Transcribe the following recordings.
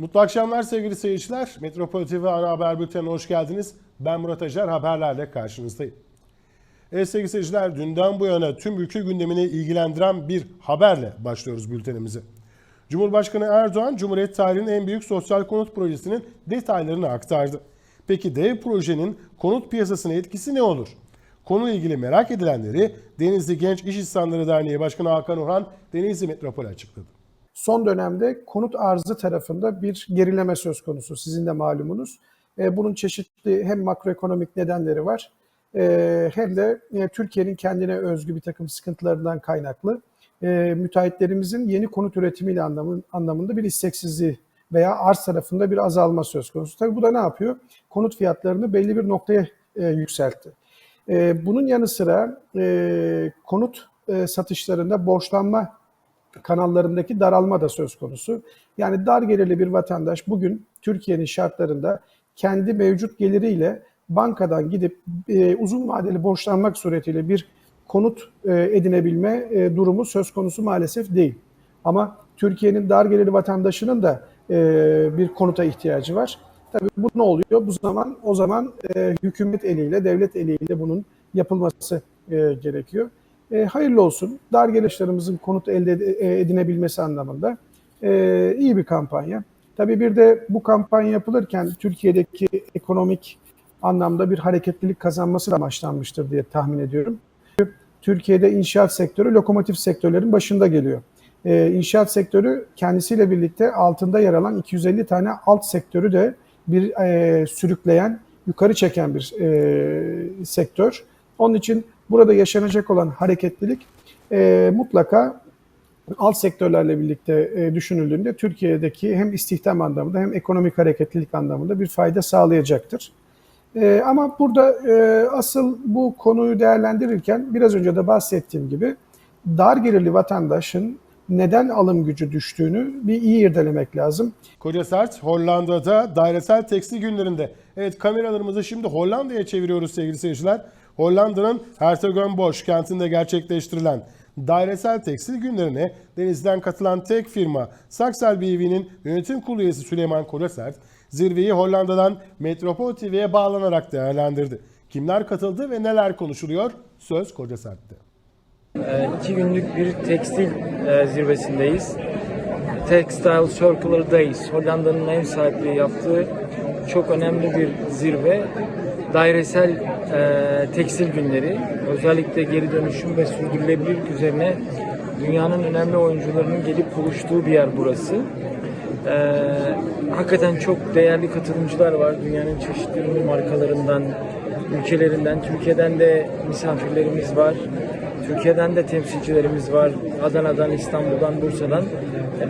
Mutlu akşamlar sevgili seyirciler. Metropol TV ana haber bültenine hoş geldiniz. Ben Murat Acar haberlerle karşınızdayım. Evet sevgili seyirciler dünden bu yana tüm ülke gündemini ilgilendiren bir haberle başlıyoruz bültenimize. Cumhurbaşkanı Erdoğan Cumhuriyet tarihinin en büyük sosyal konut projesinin detaylarını aktardı. Peki dev projenin konut piyasasına etkisi ne olur? Konuyla ilgili merak edilenleri Denizli Genç İş İnsanları Derneği Başkanı Hakan Orhan Denizli Metropol açıkladı. Son dönemde konut arzı tarafında bir gerileme söz konusu sizin de malumunuz. E, Bunun çeşitli hem makroekonomik nedenleri var e, hem de e, Türkiye'nin kendine özgü bir takım sıkıntılarından kaynaklı müteahhitlerimizin yeni konut üretimiyle anlamı- anlamında bir isteksizliği veya arz tarafında bir azalma söz konusu. Tabii bu da ne yapıyor? Konut fiyatlarını belli bir noktaya yükseltti. Bunun yanı sıra konut satışlarında borçlanma kanallarındaki daralma da söz konusu. Yani dar gelirli bir vatandaş bugün Türkiye'nin şartlarında kendi mevcut geliriyle bankadan gidip e, uzun vadeli borçlanmak suretiyle bir konut e, edinebilme e, durumu söz konusu maalesef değil. Ama Türkiye'nin dar gelirli vatandaşının da e, bir konuta ihtiyacı var. Tabii bu ne oluyor? Bu zaman o zaman e, hükümet eliyle, devlet eliyle bunun yapılması e, gerekiyor. E, hayırlı olsun. Dar gelişlerimizin konut elde e, edinebilmesi anlamında e, iyi bir kampanya. Tabii bir de bu kampanya yapılırken Türkiye'deki ekonomik anlamda bir hareketlilik kazanması da amaçlanmıştır diye tahmin ediyorum. Türkiye'de inşaat sektörü lokomotif sektörlerin başında geliyor. Ee, inşaat sektörü kendisiyle birlikte altında yer alan 250 tane alt sektörü de bir e, sürükleyen, yukarı çeken bir e, sektör. Onun için burada yaşanacak olan hareketlilik e, mutlaka alt sektörlerle birlikte e, düşünüldüğünde Türkiye'deki hem istihdam anlamında hem ekonomik hareketlilik anlamında bir fayda sağlayacaktır. E, ama burada e, asıl bu konuyu değerlendirirken biraz önce de bahsettiğim gibi dar gelirli vatandaşın neden alım gücü düştüğünü bir iyi irdelemek lazım. Koca Sert Hollanda'da dairesel tekstil günlerinde. Evet kameralarımızı şimdi Hollanda'ya çeviriyoruz sevgili seyirciler. Hollanda'nın Hertogenbosch kentinde gerçekleştirilen dairesel tekstil günlerine denizden katılan tek firma Saksel BV'nin yönetim kurulu üyesi Süleyman Kocasert zirveyi Hollanda'dan Metropol TV'ye bağlanarak değerlendirdi. Kimler katıldı ve neler konuşuluyor? Söz Kocasert'te. Ee, iki günlük bir tekstil e, zirvesindeyiz. Textile Circular Days, Hollanda'nın ev sahipliği yaptığı çok önemli bir zirve. Dairesel e, tekstil günleri, özellikle geri dönüşüm ve sürdürülebilirlik üzerine dünyanın önemli oyuncularının gelip buluştuğu bir yer burası. Ee, hakikaten çok değerli katılımcılar var. Dünyanın çeşitli ünlü markalarından, ülkelerinden, Türkiye'den de misafirlerimiz var. Türkiye'den de temsilcilerimiz var. Adana'dan, İstanbul'dan, Bursa'dan.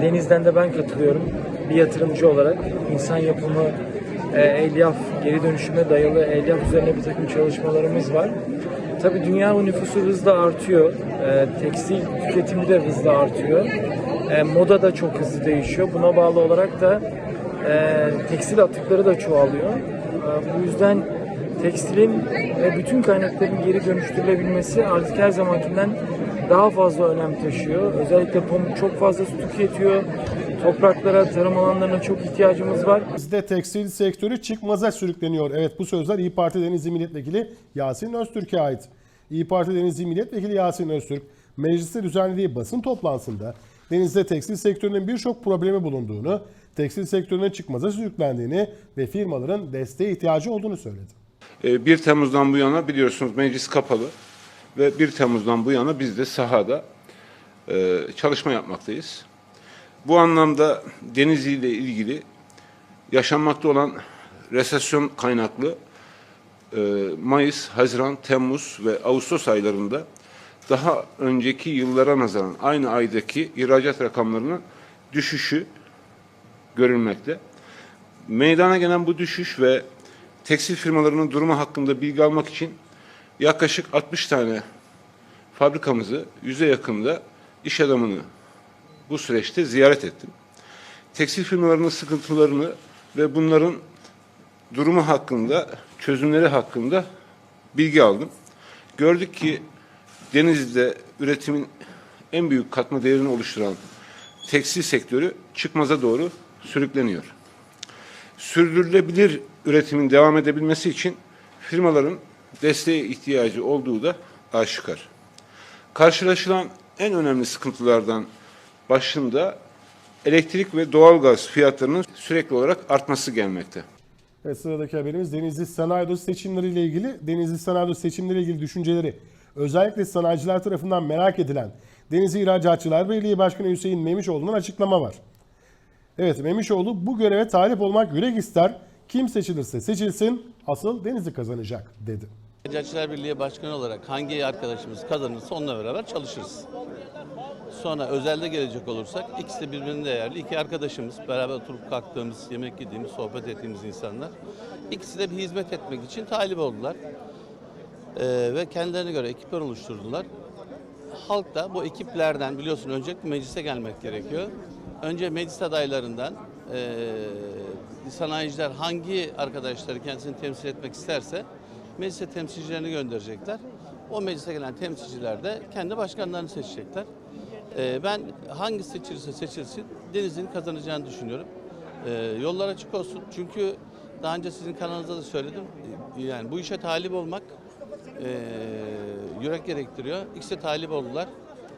Deniz'den de ben katılıyorum. Bir yatırımcı olarak insan yapımı, e, elyaf, geri dönüşüme dayalı elyaf üzerine bir takım çalışmalarımız var. Tabii dünya nüfusu hızla artıyor. E, tekstil tüketimi de hızla artıyor. E, moda da çok hızlı değişiyor. Buna bağlı olarak da e, tekstil atıkları da çoğalıyor. E, bu yüzden tekstilin ve bütün kaynakların geri dönüştürülebilmesi artık her zamankinden daha fazla önem taşıyor. Özellikle pamuk çok fazla su tüketiyor. Topraklara, tarım alanlarına çok ihtiyacımız var. Bizde tekstil sektörü çıkmaza sürükleniyor. Evet bu sözler İyi Parti Denizli Milletvekili Yasin Öztürk'e ait. İyi Parti Denizli Milletvekili Yasin Öztürk, mecliste düzenlediği basın toplantısında denizde tekstil sektörünün birçok problemi bulunduğunu, tekstil sektörünün çıkmaza sürüklendiğini ve firmaların desteğe ihtiyacı olduğunu söyledi. E, 1 Temmuz'dan bu yana biliyorsunuz meclis kapalı ve 1 Temmuz'dan bu yana biz de sahada e, çalışma yapmaktayız. Bu anlamda Denizli ile ilgili yaşanmakta olan resesyon kaynaklı e, Mayıs, Haziran, Temmuz ve Ağustos aylarında daha önceki yıllara nazaran aynı aydaki ihracat rakamlarının düşüşü görülmekte. Meydana gelen bu düşüş ve tekstil firmalarının durumu hakkında bilgi almak için yaklaşık 60 tane fabrikamızı yüze yakında iş adamını bu süreçte ziyaret ettim. Tekstil firmalarının sıkıntılarını ve bunların durumu hakkında, çözümleri hakkında bilgi aldım. Gördük ki Denizli'de üretimin en büyük katma değerini oluşturan tekstil sektörü çıkmaza doğru sürükleniyor. sürdürülebilir üretimin devam edebilmesi için firmaların desteğe ihtiyacı olduğu da aşikar. Karşılaşılan en önemli sıkıntılardan başında elektrik ve doğalgaz fiyatlarının sürekli olarak artması gelmekte. Ve sıradaki haberimiz Denizli Sanayi Odası seçimleriyle ilgili. Denizli Sanayi Odası seçimleriyle ilgili düşünceleri özellikle sanayiciler tarafından merak edilen Denizli İhracatçılar Birliği Başkanı Hüseyin Memişoğlu'nun açıklama var. Evet Memişoğlu bu göreve talip olmak yürek ister. Kim seçilirse seçilsin asıl Denizli kazanacak dedi. İhracatçılar Birliği Başkanı olarak hangi arkadaşımız kazanırsa onunla beraber çalışırız. Sonra özelde gelecek olursak ikisi de birbirine değerli iki arkadaşımız. Beraber oturup kalktığımız, yemek yediğimiz, sohbet ettiğimiz insanlar. İkisi de bir hizmet etmek için talip oldular. Ee, ve kendilerine göre ekipler oluşturdular. Halk da bu ekiplerden biliyorsun öncelikle meclise gelmek gerekiyor. Önce meclis adaylarından eee, sanayiciler hangi arkadaşları kendisini temsil etmek isterse meclise temsilcilerini gönderecekler. O meclise gelen temsilciler de kendi başkanlarını seçecekler. Eee, ben hangi seçilirse seçilsin Denizli'nin kazanacağını düşünüyorum. Eee, yollar açık olsun. Çünkü daha önce sizin kanalınızda da söyledim. Yani bu işe talip olmak yürek gerektiriyor. İkisi talip oldular.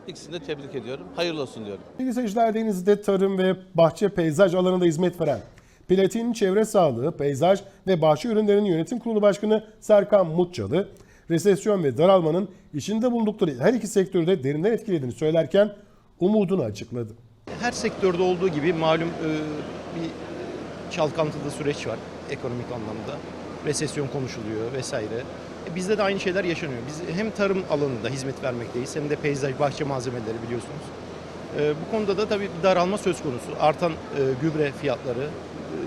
İkisini de tebrik ediyorum. Hayırlı olsun diyorum. Sevgili seyirciler Denizli'de tarım ve bahçe peyzaj alanında hizmet veren Platin Çevre Sağlığı, Peyzaj ve Bahçe Ürünlerinin Yönetim Kurulu Başkanı Serkan Mutçalı, resesyon ve daralmanın içinde bulundukları her iki sektörde derinden etkilediğini söylerken umudunu açıkladı. Her sektörde olduğu gibi malum e, bir çalkantılı süreç var ekonomik anlamda. Resesyon konuşuluyor vesaire. E, Bizde de aynı şeyler yaşanıyor. Biz hem tarım alanında hizmet vermekteyiz hem de peyzaj, bahçe malzemeleri biliyorsunuz. E, Bu konuda da tabii daralma söz konusu. Artan gübre fiyatları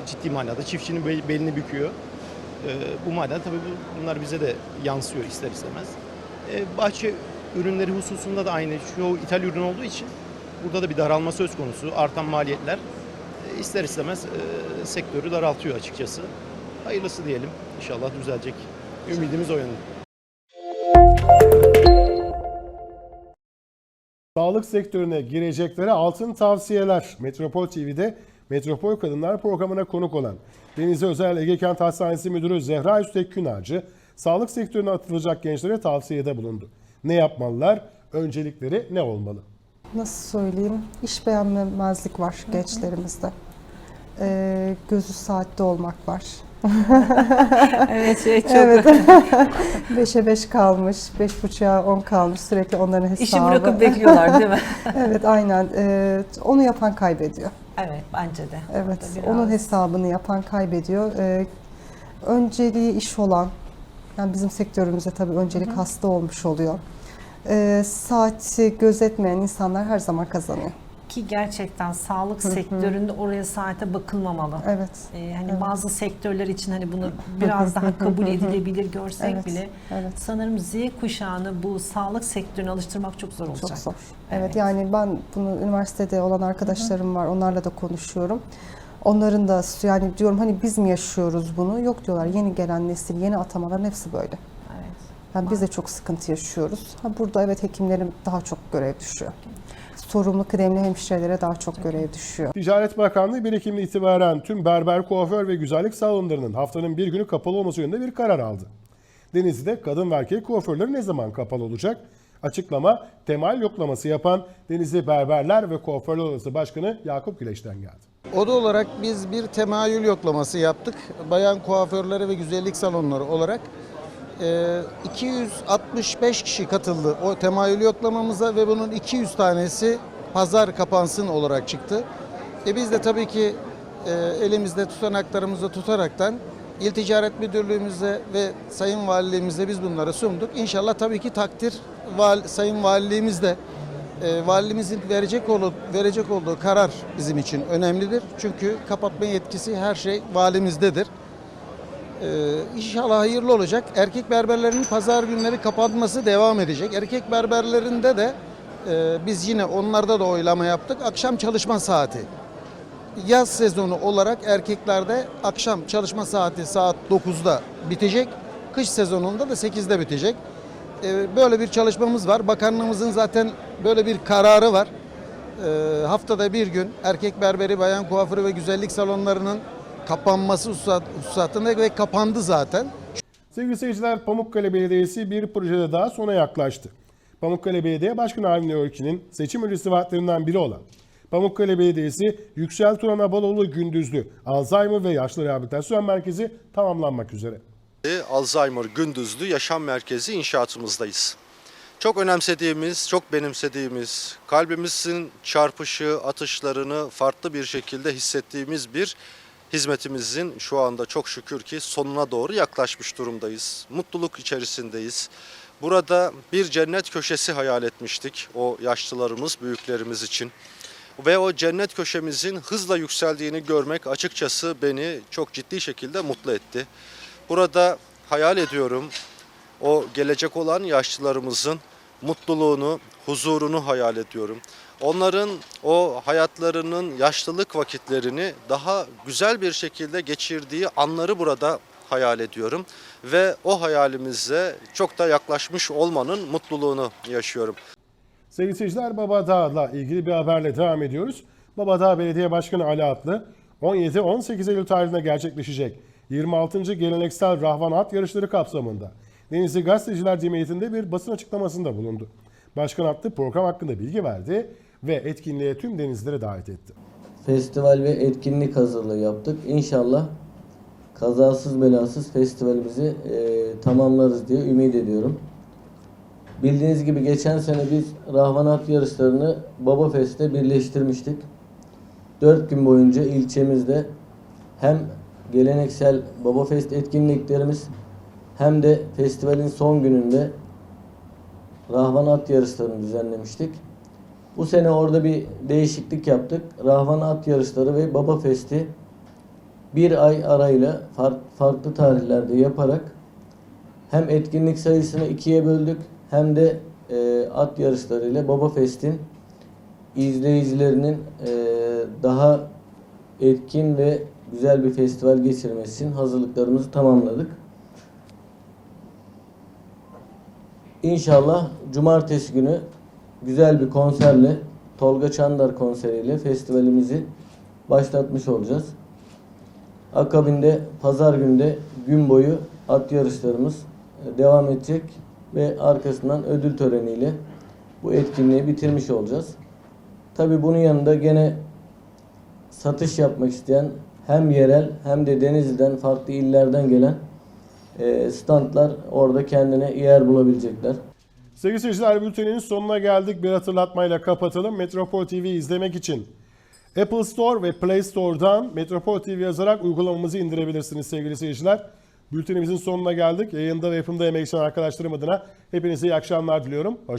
ciddi manada çiftçinin bel- belini büküyor. E, Bu manada tabii bu- bunlar bize de yansıyor ister istemez. E, Bahçe ürünleri hususunda da aynı. Çoğu ithal ürün olduğu için burada da bir daralma söz konusu. Artan maliyetler e, ister istemez sektörü daraltıyor açıkçası. Hayırlısı diyelim. İnşallah düzelecek. Ümidimiz o yönde. Sağlık sektörüne gireceklere altın tavsiyeler. Metropol TV'de Metropol Kadınlar programına konuk olan Denizli Özel Ege Kent Hastanesi Müdürü Zehra Üstek Künarcı, sağlık sektörüne atılacak gençlere tavsiyede bulundu. Ne yapmalılar? Öncelikleri ne olmalı? nasıl söyleyeyim iş beğenmemezlik var gençlerimizde. Ee, gözü saatte olmak var. Evet şey çok Evet. Beşe beş kalmış, beş buçuğa on kalmış sürekli onların hesabı. işi bırakıp bekliyorlar değil mi? evet aynen. Ee, onu yapan kaybediyor. Evet bence de. Evet. Orada Onun biraz- hesabını yapan kaybediyor. Ee, önceliği iş olan, yani bizim sektörümüzde tabii öncelik hasta olmuş oluyor. Ee, saati gözetmeyen insanlar her zaman kazanıyor. Ki gerçekten sağlık sektöründe oraya saate bakılmamalı. Evet. Ee, hani bazı sektörler için hani bunu biraz daha kabul edilebilir görsek Evet, bile evet. sanırım Z kuşağını bu sağlık sektörüne alıştırmak çok zor olacak. Çok zor. Evet, yani ben bunu üniversitede olan arkadaşlarım var. Onlarla da konuşuyorum. Onların da yani diyorum hani biz mi yaşıyoruz bunu? Yok diyorlar. Yeni gelen nesil, yeni atamaların hepsi böyle. Yani biz de çok sıkıntı yaşıyoruz. Ha burada evet hekimlerin daha çok görev düşüyor. Sorumlu kıdemli hemşirelere daha çok görev düşüyor. Ticaret Bakanlığı 1 Ekim'de itibaren tüm berber, kuaför ve güzellik salonlarının haftanın bir günü kapalı olması yönünde bir karar aldı. Denizli'de kadın ve erkek kuaförleri ne zaman kapalı olacak? Açıklama temel yoklaması yapan Denizli Berberler ve Kuaförler Odası Başkanı Yakup Güleç'ten geldi. Oda olarak biz bir temayül yoklaması yaptık. Bayan kuaförleri ve güzellik salonları olarak. Ee, 265 kişi katıldı o temayül yoklamamıza ve bunun 200 tanesi pazar kapansın olarak çıktı. E biz de tabii ki e, elimizde tutanaklarımızı tutaraktan İl Ticaret Müdürlüğümüzde ve Sayın Valiliğimizde biz bunları sunduk. İnşallah tabii ki takdir val, Sayın Valiliğimiz de e, valimizin verecek olduğu, verecek olduğu karar bizim için önemlidir. Çünkü kapatma yetkisi her şey valimizdedir. Ee, inşallah hayırlı olacak. Erkek berberlerinin pazar günleri kapanması devam edecek. Erkek berberlerinde de e, biz yine onlarda da oylama yaptık. Akşam çalışma saati. Yaz sezonu olarak erkeklerde akşam çalışma saati saat 9'da bitecek. Kış sezonunda da 8'de bitecek. Ee, böyle bir çalışmamız var. Bakanlığımızın zaten böyle bir kararı var. Ee, haftada bir gün erkek berberi, bayan kuaförü ve güzellik salonlarının kapanması hususat- hususatında ve kapandı zaten. Sevgili seyirciler, Pamukkale Belediyesi bir projede daha sona yaklaştı. Pamukkale Belediye Başkanı Avni Örkin'in seçim öncesi vaatlerinden biri olan Pamukkale Belediyesi Yüksel Turan Abaloğlu Gündüzlü Alzheimer ve Yaşlı Rehabilitasyon Merkezi tamamlanmak üzere. Alzheimer Gündüzlü Yaşam Merkezi inşaatımızdayız. Çok önemsediğimiz, çok benimsediğimiz, kalbimizin çarpışı, atışlarını farklı bir şekilde hissettiğimiz bir hizmetimizin şu anda çok şükür ki sonuna doğru yaklaşmış durumdayız. Mutluluk içerisindeyiz. Burada bir cennet köşesi hayal etmiştik o yaşlılarımız, büyüklerimiz için. Ve o cennet köşemizin hızla yükseldiğini görmek açıkçası beni çok ciddi şekilde mutlu etti. Burada hayal ediyorum o gelecek olan yaşlılarımızın mutluluğunu, huzurunu hayal ediyorum. Onların o hayatlarının yaşlılık vakitlerini daha güzel bir şekilde geçirdiği anları burada hayal ediyorum ve o hayalimize çok da yaklaşmış olmanın mutluluğunu yaşıyorum. Sevgili seyirciler Babadağ'la ilgili bir haberle devam ediyoruz. Babadağ Belediye Başkanı Ali Atlı 17-18 Eylül tarihinde gerçekleşecek 26. Geleneksel Rahvan At yarışları kapsamında Denizli Gazeteciler Cemiyeti'nde bir basın açıklamasında bulundu. Başkan Atlı program hakkında bilgi verdi ve etkinliğe tüm denizlere davet etti. festival ve etkinlik hazırlığı yaptık. İnşallah kazasız belasız festivalimizi e, tamamlarız diye ümit ediyorum. Bildiğiniz gibi geçen sene biz Rahvanat yarışlarını Baba Fest'te birleştirmiştik. 4 gün boyunca ilçemizde hem geleneksel Baba Fest etkinliklerimiz hem de festivalin son gününde Rahvan At yarışlarını düzenlemiştik. Bu sene orada bir değişiklik yaptık. Rahvan At yarışları ve Baba Fest'i bir ay arayla far- farklı tarihlerde yaparak hem etkinlik sayısını ikiye böldük hem de e, at yarışlarıyla Baba Fest'in izleyicilerinin e, daha etkin ve güzel bir festival geçirmesi için hazırlıklarımızı tamamladık. İnşallah cumartesi günü güzel bir konserle Tolga Çandar konseriyle festivalimizi başlatmış olacağız. Akabinde pazar günde gün boyu at yarışlarımız e, devam edecek ve arkasından ödül töreniyle bu etkinliği bitirmiş olacağız. Tabi bunun yanında gene satış yapmak isteyen hem yerel hem de Denizli'den farklı illerden gelen e, standlar orada kendine yer bulabilecekler. Sevgili seyirciler bültenin sonuna geldik. Bir hatırlatmayla kapatalım. Metropol TV izlemek için Apple Store ve Play Store'dan Metropol TV yazarak uygulamamızı indirebilirsiniz sevgili seyirciler. Bültenimizin sonuna geldik. Yayında ve yapımda emek geçen arkadaşlarım adına hepinize iyi akşamlar diliyorum. Hoşçakalın.